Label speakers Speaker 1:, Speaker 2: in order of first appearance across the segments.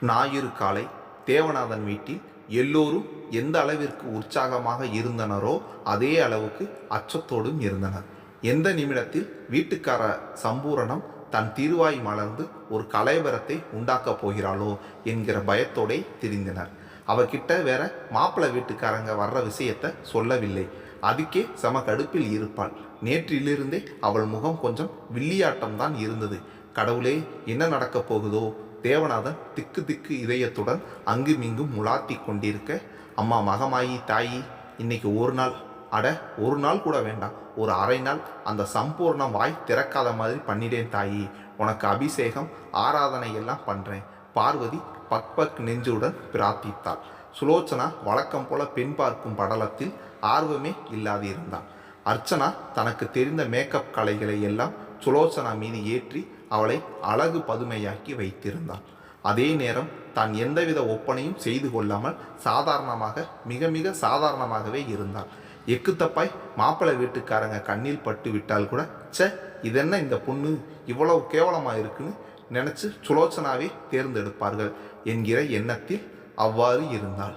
Speaker 1: ஞாயிறு காலை தேவநாதன் வீட்டில் எல்லோரும் எந்த அளவிற்கு உற்சாகமாக இருந்தனரோ அதே அளவுக்கு அச்சத்தோடும் இருந்தனர். எந்த நிமிடத்தில் வீட்டுக்கார சம்பூரணம் தன் திருவாய் மலர்ந்து ஒரு கலைவரத்தை உண்டாக்கப் போகிறாளோ என்கிற பயத்தோடே திரிந்தனர். அவகிட்ட வேற மாப்பிள்ளை வீட்டுக்காரங்க வர்ற விஷயத்த சொல்லவில்லை. அதுக்கே செம கடுப்பில் இருப்பாள். நேற்றிலிருந்தே அவள் முகம் கொஞ்சம் வில்லியாட்டம் தான் இருந்தது. கடவுளே என்ன நடக்கப் போகுதோ? தேவநாதன் திக்கு திக்கு இதயத்துடன் அங்குமிங்கும் முலாத்தி கொண்டிருக்க அம்மா மகமாயி தாயி இன்னைக்கு ஒரு நாள். அட ஒரு நாள் கூட வேண்டாம். ஒரு அரை நாள். அந்த சம்பூர்ணம் வாய் திறக்காத மாதிரி பண்ணிடேன் தாயி. உனக்கு அபிஷேகம் ஆராதனை எல்லாம் பண்ணுறேன் பார்வதி பக் பக் நெஞ்சுடன் பிரார்த்தித்தாள். சுலோச்சனா வழக்கம் போல பெண் பார்க்கும் படலத்தில் ஆர்வமே இல்லாதிருந்தாள் அர்ச்சனா தனக்கு தெரிந்த மேக்கப் கலைகளை எல்லாம் சுலோச்சனா மீது ஏற்றி அவளை அழகு பதுமையாக்கி வைத்திருந்தாள். அதே நேரம் தான் எந்தவித ஒப்பனையும் செய்து கொள்ளாமல் சாதாரணமாக மிக மிக சாதாரணமாகவே இருந்தாள். எக்குத்தப்பாய் மாப்பிள்ளை வீட்டுக்காரங்க கண்ணில் பட்டு விட்டால் கூட ச்சே இதென்ன இந்த பொண்ணு? இவ்வளவு கேவலமாக இருக்குன்னு நினச்சி சுலோச்சனாவே தேர்ந்தெடுப்பார்கள் என்கிற எண்ணத்தில் அவ்வாறு இருந்தாள்.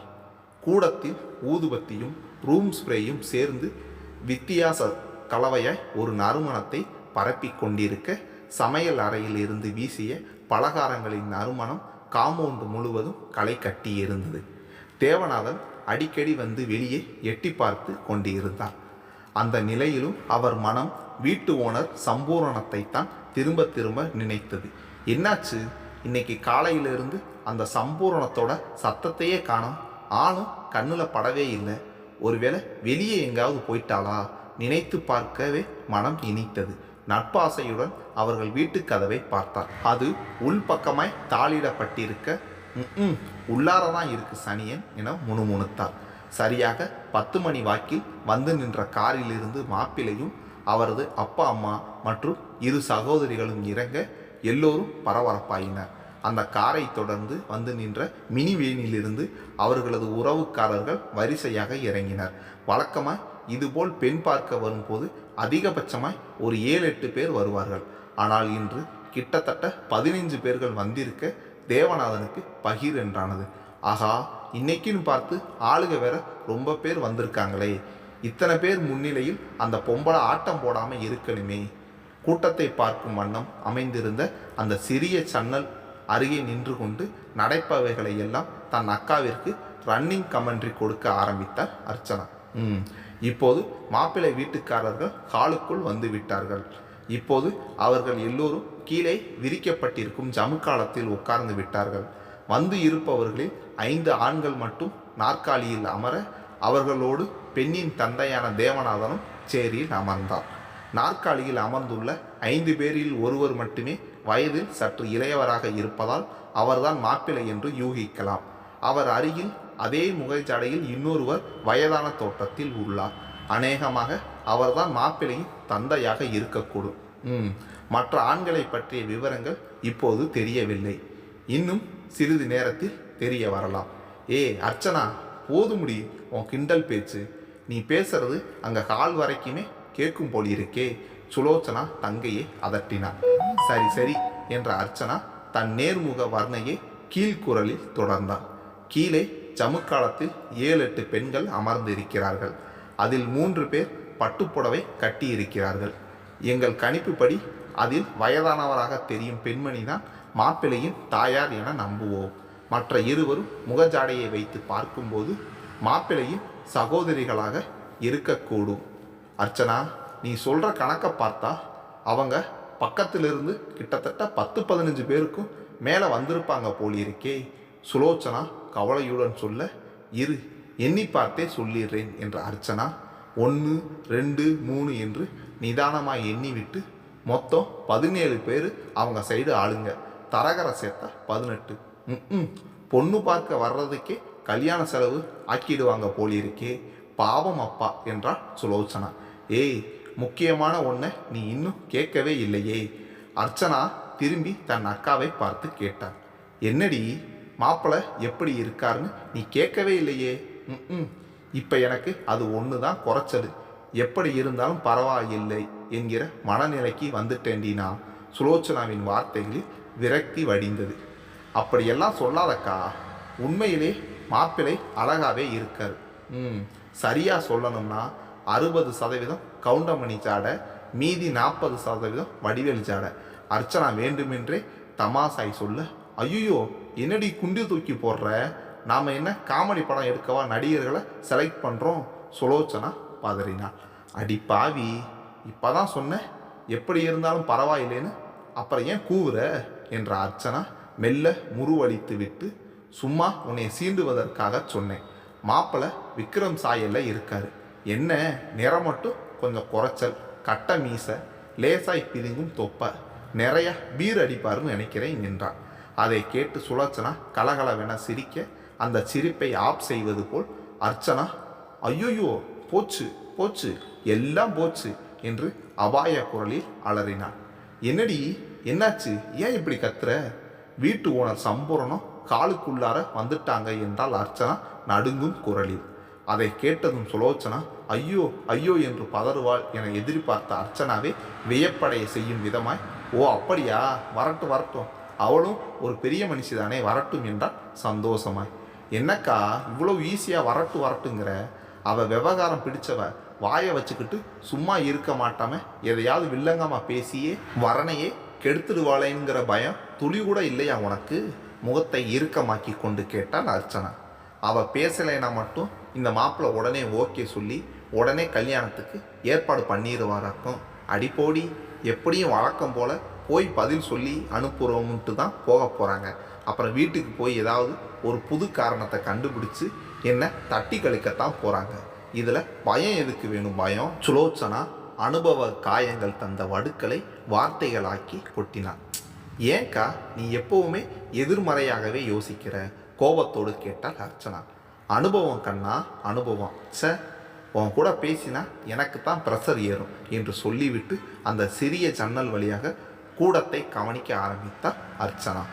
Speaker 1: கூடத்தில் ஊதுபத்தியும் ரூம் ஸ்ப்ரேயும் சேர்ந்து வித்தியாச கலவையாய் ஒரு நறுமணத்தை பரப்பிக் கொண்டிருக்க சமையல் அறையில் இருந்து வீசிய பலகாரங்களின் நறுமணம் காம்பவுண்டு முழுவதும் களை கட்டியிருந்தது தேவநாதன் அடிக்கடி வந்து வெளியே எட்டி பார்த்து கொண்டிருந்தார். அந்த நிலையிலும் அவர் மனம் வீட்டு ஓனர் சம்பூரணத்தை தான் திரும்ப திரும்ப நினைத்தது. என்னாச்சு? இன்னைக்கு காலையிலிருந்து அந்த சம்பூரணத்தோட சத்தத்தையே காணும். ஆளும் கண்ணில் படவே இல்லை. ஒருவேளை வெளியே எங்காவது போயிட்டாளா? நினைத்து பார்க்கவே மனம் இனித்தது. நட்பாசையுடன் அவர்கள் வீட்டு கதவை பார்த்தார். அது உள்பக்கமாய் தாளிடப்பட்டிருக்க ம் உள்ளார தான் இருக்கு சனியன் என முணுமுணுத்தார். சரியாக பத்து மணி வாக்கில் வந்து நின்ற காரிலிருந்து மாப்பிளையும் அவரது அப்பா அம்மா மற்றும் இரு சகோதரிகளும் இறங்க எல்லோரும் பரபரப்பாயினர். அந்த காரை தொடர்ந்து வந்து நின்ற மினி வேனிலிருந்து அவர்களது உறவுக்காரர்கள் வரிசையாக இறங்கினர். வழக்கமாக இதுபோல் பெண் பார்க்க வரும்போது அதிகபட்சமாய் ஒரு ஏழு எட்டு பேர் வருவார்கள். ஆனால் இன்று கிட்டத்தட்ட பதினைஞ்சு பேர்கள் வந்திருக்க தேவநாதனுக்கு பகிர் என்றானது. ஆகா இன்னைக்குன்னு பார்த்து ஆளுக வேற ரொம்ப பேர் வந்திருக்காங்களே. இத்தனை பேர் முன்னிலையில் அந்த பொம்பளை ஆட்டம் போடாமல் இருக்கணுமே. கூட்டத்தை பார்க்கும் வண்ணம் அமைந்திருந்த அந்த சிறிய சன்னல் அருகே நின்று கொண்டு நடைப்பவைகளை எல்லாம் தன் அக்காவிற்கு ரன்னிங் கமெண்ட்ரி கொடுக்க ஆரம்பித்தார் அர்ச்சனா. ம். இப்போது மாப்பிள்ளை வீட்டுக்காரர்கள் ஹாலுக்குள் வந்து விட்டார்கள். இப்போது அவர்கள் எல்லோரும் கீழே விரிக்கப்பட்டிருக்கும் ஜமுக்காலத்தில் உட்கார்ந்து விட்டார்கள். வந்து இருப்பவர்களில் ஐந்து ஆண்கள் மட்டும் நாற்காலியில் அமர அவர்களோடு பெண்ணின் தந்தையான தேவநாதனும் சேரியில் அமர்ந்தார். நாற்காலியில் அமர்ந்துள்ள ஐந்து பேரில் ஒருவர் மட்டுமே வயதில் சற்று இளையவராக இருப்பதால் அவர்தான் மாப்பிள்ளை என்று யூகிக்கலாம். அவர் அருகில் அதே முகைச்சடையில் இன்னொருவர் வயதான தோட்டத்தில் உள்ளார். அநேகமாக அவர்தான் மாப்பிள்ளையின் தந்தையாக இருக்கக்கூடும். ம். மற்ற ஆண்களை பற்றிய விவரங்கள் இப்போது தெரியவில்லை. இன்னும் சிறிது நேரத்தில் தெரிய வரலாம். ஏ அர்ச்சனா போதுமுடி உன் கிண்டல் பேச்சு. நீ பேசுறது அங்கே கால் வரைக்குமே கேட்கும் போல் இருக்கே. சுலோச்சனா தங்கையை அதட்டினார் சரி சரி என்ற அர்ச்சனா தன் நேர்முக வர்ணையை கீழ்குரலில் தொடர்ந்தான். கீழே சமுக்காலத்தில் ஏழு எட்டு பெண்கள் அமர்ந்திருக்கிறார்கள். அதில் மூன்று பேர் பட்டுப்புடவை கட்டியிருக்கிறார்கள். எங்கள் கணிப்புப்படி அதில் வயதானவராக தெரியும் பெண்மணி தான் மாப்பிள்ளையின் தாயார் என நம்புவோம். மற்ற இருவரும் முகஜாடையை வைத்து பார்க்கும்போது மாப்பிள்ளையின் சகோதரிகளாக இருக்கக்கூடும். அர்ச்சனா நீ சொல்கிற கணக்கை பார்த்தா அவங்க பக்கத்திலிருந்து கிட்டத்தட்ட பத்து பதினஞ்சு பேருக்கும் மேலே வந்திருப்பாங்க போலியிருக்கே சுலோச்சனா கவலையுடன் சொல்ல இரு எண்ணி பார்த்தே சொல்லிடுறேன் என்ற அர்ச்சனா ஒன்று ரெண்டு மூணு என்று நிதானமாக எண்ணிவிட்டு மொத்தம் பதினேழு பேர் அவங்க சைடு ஆளுங்க. தரகர சேர்த்தா பதினெட்டு. ம் பொண்ணு பார்க்க வர்றதுக்கே கல்யாண செலவு ஆக்கிடுவாங்க போலிருக்கே பாவம் அப்பா என்றான் சுலோச்சனா. ஏய் முக்கியமான ஒன்றை நீ இன்னும் கேட்கவே இல்லையே. அர்ச்சனா திரும்பி தன் அக்காவை பார்த்து கேட்டார். என்னடி மாப்பிள்ளை எப்படி இருக்காருன்னு நீ கேட்கவே இல்லையே? ம் இப்போ எனக்கு அது ஒன்று தான் குறைச்சது. எப்படி இருந்தாலும் பரவாயில்லை என்கிற மனநிலைக்கு வந்துட்டேண்டினா நான். சுலோச்சனாவின் வார்த்தைகளில் விரக்தி வடிந்தது. அப்படியெல்லாம் சொல்லாதக்கா. உண்மையிலே மாப்பிள்ளை அழகாவே இருக்கார். ம். சரியாக சொல்லணும்னா அறுபது சதவீதம் கவுண்டமணி ஜாடை மீதி நாற்பது சதவீதம் வடிவேல் ஜாடை. அர்ச்சனா வேண்டுமென்றே தமாசாய் சொல்ல ஐயோ என்னடி குண்டு தூக்கி போடுற? நாம் என்ன காமெடி படம் எடுக்கவா நடிகர்களை செலக்ட் பண்ணுறோம் சுலோச்சனா பதறினாள். அடி பாவி இப்போ தான் சொன்னேன் எப்படி இருந்தாலும் பரவாயில்லைன்னு? அப்புறம் ஏன் கூவுற? என்ற அர்ச்சனா மெல்ல முருவளித்து விட்டு சும்மா உன்னை சீண்டுவதற்காக சொன்னேன். மாப்பிள்ளை விக்ரம் சாயல்ல இருக்காரு. என்ன நிறம் மட்டும் கொஞ்சம் குறைச்சல் கட்ட மீசை லேசாய் பிதுங்கும் தொப்பை நிறைய பீர் அடிப்பாருன்னு நினைக்கிறேன் நின்றான் அதை கேட்டு சுலோச்சனா கலகலவென சிரிக்க அந்த சிரிப்பை ஆப் செய்வது போல் அர்ச்சனா ஐயோயோ போச்சு போச்சு எல்லாம் போச்சு என்று அபாய குரலில் அலறினான். என்னடி என்னாச்சு? ஏன் இப்படி கத்துற? வீட்டு ஓனர் சம்பூரணம் காலுக்குள்ளார வந்துட்டாங்க என்றால் அர்ச்சனா நடுங்கும் குரலில். அதை கேட்டதும் சுலோச்சனா ஐயோ ஐயோ என்று பதறுவாள் என எதிர்பார்த்த அர்ச்சனாவே வியப்படைய செய்யும் விதமாய் ஓ அப்படியா? வரட்டும் வரட்டும். அவளும் ஒரு பெரிய மனுஷிதானே வரட்டும் என்றால் சந்தோஷமாய். என்னக்கா இவ்வளோ ஈஸியாக வரட்டு வரட்டுங்கிற அவ விவகாரம் பிடிச்சவ வாயை வச்சுக்கிட்டு சும்மா இருக்க மாட்டாம எதையாவது வில்லங்கமாக பேசியே வரனையே கெடுத்துடுவாளேங்கிற பயம் துளி கூட இல்லையா உனக்கு? முகத்தை இறுக்கமாக்கி கொண்டு கேட்டால் அர்ச்சனா. அவள் பேசலைனா மட்டும் இந்த மாப்பிள்ளை உடனே ஓகே சொல்லி உடனே கல்யாணத்துக்கு ஏற்பாடு பண்ணிடுவாராக்கும். அடிப்போடி எப்படியும் வழக்கம் போல் போய் பதில் சொல்லி அனுப்புகிறோம்ன்ட்டு தான் போக போகிறாங்க அப்புறம் வீட்டுக்கு போய் ஏதாவது ஒரு புது காரணத்தை கண்டுபிடிச்சி என்னை தட்டி கழிக்கத்தான் போகிறாங்க இதில் பயம் எதுக்கு வேணும் பயம்? சுலோச்சனா அனுபவ காயங்கள் தந்த வடுக்களை வார்த்தைகளாக்கி கொட்டினான். ஏன்க்கா நீ எப்பவுமே எதிர்மறையாகவே யோசிக்கிற? கோபத்தோடு கேட்டால் அர்ச்சனா. அனுபவம் கண்ணா அனுபவம். ச உன் கூட பேசினா எனக்கு தான் ப்ரெஷர் ஏறும் என்று சொல்லிவிட்டு அந்த சிறிய ஜன்னல் வழியாக கூடத்தை கவனிக்க ஆரம்பித்தார் அர்ச்சனா.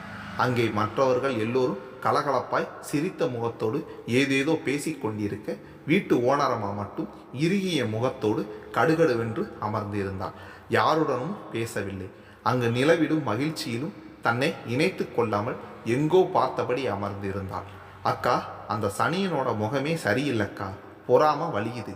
Speaker 1: அங்கே மற்றவர்கள் எல்லோரும் கலகலப்பாய் சிரித்த முகத்தோடு ஏதேதோ பேசிக்கொண்டிருக்க வீட்டு ஓனரமாக மட்டும் இறுகிய முகத்தோடு கடுகடுவென்று அமர்ந்திருந்தார் யாருடனும் பேசவில்லை. அங்கு நிலவிடும் மகிழ்ச்சியிலும் தன்னை இணைத்து கொள்ளாமல் எங்கோ பார்த்தபடி அமர்ந்திருந்தாள். அக்கா அந்த சனியனோட முகமே சரியில்லைக்கா. பொறாம வலியுது.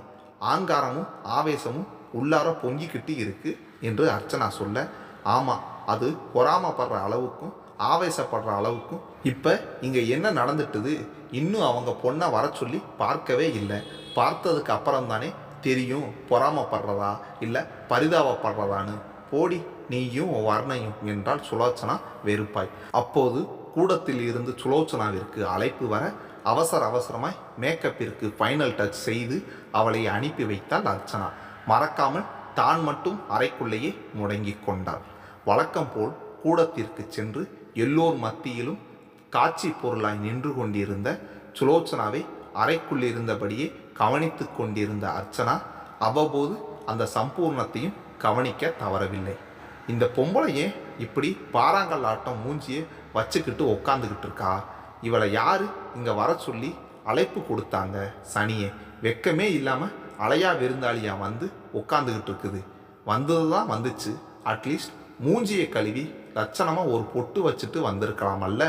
Speaker 1: ஆங்காரமும் ஆவேசமும் உள்ளார பொங்கிக்கிட்டு இருக்கு என்று அர்ச்சனா சொல்ல ஆமாம் அது பொறாமப்படுற அளவுக்கும் ஆவேசப்படுற அளவுக்கும் இப்போ இங்கே என்ன நடந்துட்டுது? இன்னும் அவங்க பொண்ணை வர சொல்லி பார்க்கவே இல்லை. பார்த்ததுக்கு அப்புறம் தானே தெரியும் பொறாமப்படுறதா இல்லை பரிதாபப்படுறதான்னு. போடி நீயும் வர்ணையும் என்றால் சுலோச்சனா வெறுப்பாய். அப்போது கூடத்தில் இருந்து சுலோச்சனாவிற்கு அழைப்பு வர அவசர அவசரமாய் மேக்கப்பிற்கு ஃபைனல் டச் செய்து அவளை அனுப்பி வைத்தாள் அர்ச்சனா. மறக்காமல் தான் மட்டும் அறைக்குள்ளேயே முடங்கிக் கொண்டாள். வழக்கம் போல் கூடத்திற்கு சென்று எல்லோர் மத்தியிலும் காட்சி பொருளாய் நின்று கொண்டிருந்த சுலோச்சனாவை அறைக்குள்ளிருந்தபடியே கவனித்து கொண்டிருந்த அர்ச்சனா அவ்வப்போது அந்த சம்பூர்ணத்தையும் கவனிக்க தவறவில்லை. இந்த பொம்பளையே இப்படி பாறாங்கல் ஆட்டம் மூஞ்சியை வச்சுக்கிட்டு உக்காந்துக்கிட்டு இருக்கா? இவளை யார்? இங்கே வர சொல்லி அழைப்பு கொடுத்தாங்க சனியை. வெக்கமே இல்லாமல் அலையா விருந்தாளியாக வந்து உட்காந்துக்கிட்டு இருக்குது. வந்தது தான் வந்துச்சு. அட்லீஸ்ட் மூஞ்சியை கழுவி லட்சணமாக ஒரு பொட்டு வச்சுட்டு வந்திருக்கலாமல்ல?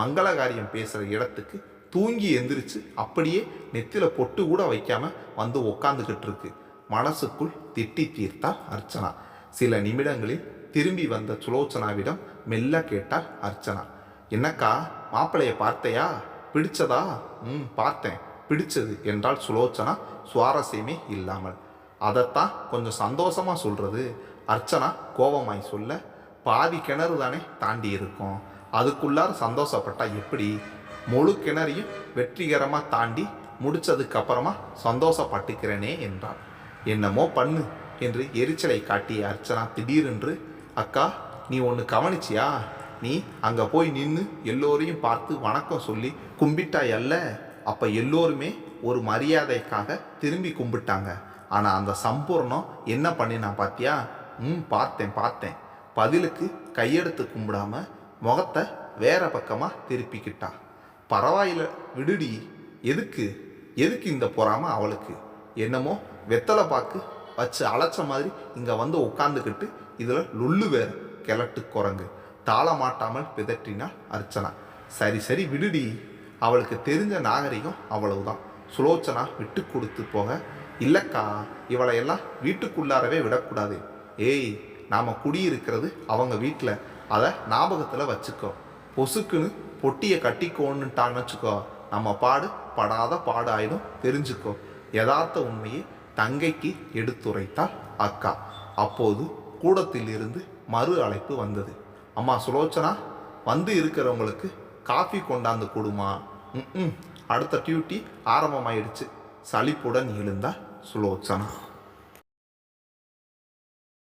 Speaker 1: மங்களகாரியம் பேசுகிற இடத்துக்கு தூங்கி எந்திரிச்சு அப்படியே நெத்தியில் பொட்டு கூட வைக்காமல் வந்து உக்காந்துக்கிட்டு இருக்கு. மனசுக்குள் திட்டி தீர்த்தாள் அர்ச்சனா. சில நிமிடங்களில் திரும்பி வந்த சுலோச்சனாவிடம் மெல்ல கேட்டார் அர்ச்சனா. என்னக்கா மாப்பிளைய பார்த்தையா? பிடிச்சதா? ம் பார்த்தேன். பிடிச்சது என்றால் சுலோச்சனா? சுவாரஸ்யமே இல்லாமல். அதைத்தான் கொஞ்சம் சந்தோஷமா சொல்றது. அர்ச்சனா கோபமாய் சொல்ல பாதி கிணறு தானே தாண்டி இருக்கும். அதுக்குள்ளார சந்தோஷப்பட்டா எப்படி? முழு கிணறையும் வெற்றிகரமாக தாண்டி முடிச்சதுக்கு அப்புறமா சந்தோஷப்பட்டுக்கிறேனே என்றாள். என்னமோ பண்ணு என்று எரிச்சலை காட்டிய அர்ச்சனா திடீரென்று அக்கா நீ ஒன்று கவனிச்சியா? நீ அங்கே போய் நின்று எல்லோரையும் பார்த்து வணக்கம் சொல்லி கும்பிட்டாய் அல்ல? அப்போ எல்லோருமே ஒரு மரியாதைக்காக திரும்பி கும்பிட்டாங்க. ஆனால் அந்த சம்பூர்ணம் என்ன பண்ணினா பார்த்தியா ம் பார்த்தேன் பார்த்தேன். பதிலுக்கு கையெடுத்து கும்பிடாம முகத்தை வேற பக்கமாக திருப்பிக்கிட்டா. பரவாயில்ல விடுடி. எதுக்கு? எதுக்கு இந்த பொறாமல் அவளுக்கு? என்னமோ வெத்தலை பாக்கு வச்சு அழைச்ச மாதிரி இங்கே வந்து உட்காந்துக்கிட்டு இதில் லுள்ளு வேறு கிழட்டு குரங்கு. தாளமாட்டாமல் பிதற்றினாள் அர்ச்சனா. சரி சரி விடுடி. அவளுக்கு தெரிஞ்ச நாகரிகம் அவ்வளவுதான். சுலோச்சனா விட்டு கொடுத்து போக இல்லைக்கா இவளை எல்லாம் வீட்டுக்குள்ளாரவே விடக்கூடாது. ஏய் நாம் குடியிருக்கிறது அவங்க வீட்டில் அதை ஞாபகத்தில் வச்சுக்கோ. பொசுக்குன்னு பொட்டியை கட்டிக்கோன்னுட்டான்னு வச்சுக்கோ. நம்ம பாடு படாத பாடு ஆயிடும் தெரிஞ்சுக்கோ. யதார்த்த உண்மையை தங்கைக்கு எடுத்துரைத்தாள் அக்கா. அப்போது கூடத்திலிருந்து மறு அழைப்பு வந்தது. அம்மா சுலோச்சனா? வந்து இருக்கிறவங்களுக்கு காஃபி கொண்டாந்து கொடுமா. ம் அடுத்த டியூட்டி ஆரம்பமாயிடுச்சு. சளிப்புடன் எழுந்தா சுலோச்சனா.